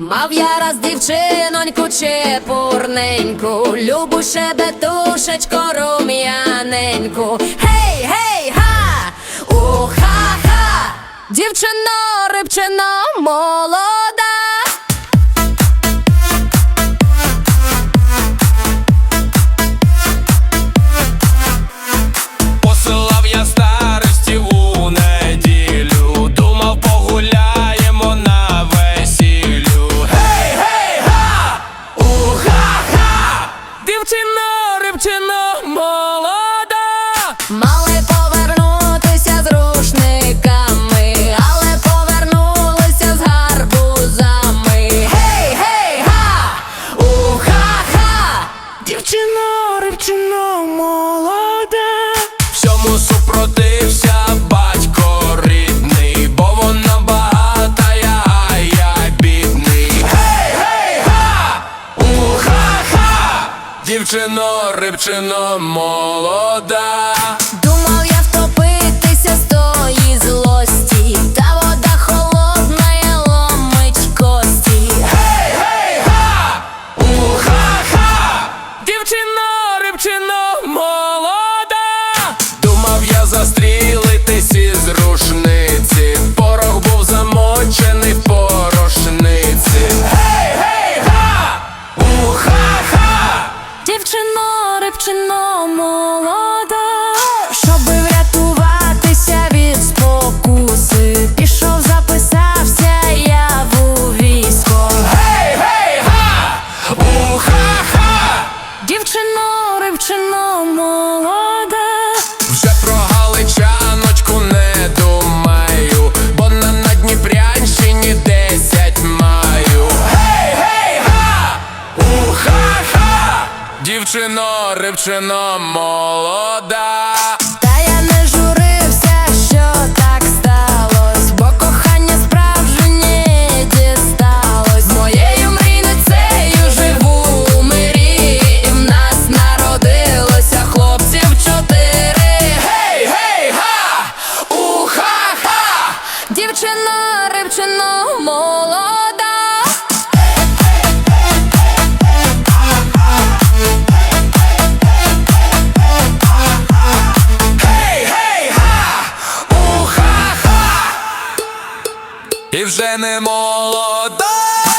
Мав я раз дівчиноньку чепурненьку, любу шебетушечко рум'яненьку. Гей, гей, га! Уха-ха! Дівчино, рибчино, молода. Рибчино, молода. Всьому супротився батько рідний, бо вона багата, я, а я бідний. Гей, гей, га! Уха-ха! Дівчино, рибчино, молода. Дівчино, рибчино, молода, Дівчино, рибчино, молода. Та я не журився, що так сталось, бо кохання справжнє дісталось. Моєю мрійницею живу у мирі, і в нас народилося хлопців чотири. Гей, гей, га! Уха-ха! Дівчина, рибчино, І вже не молода.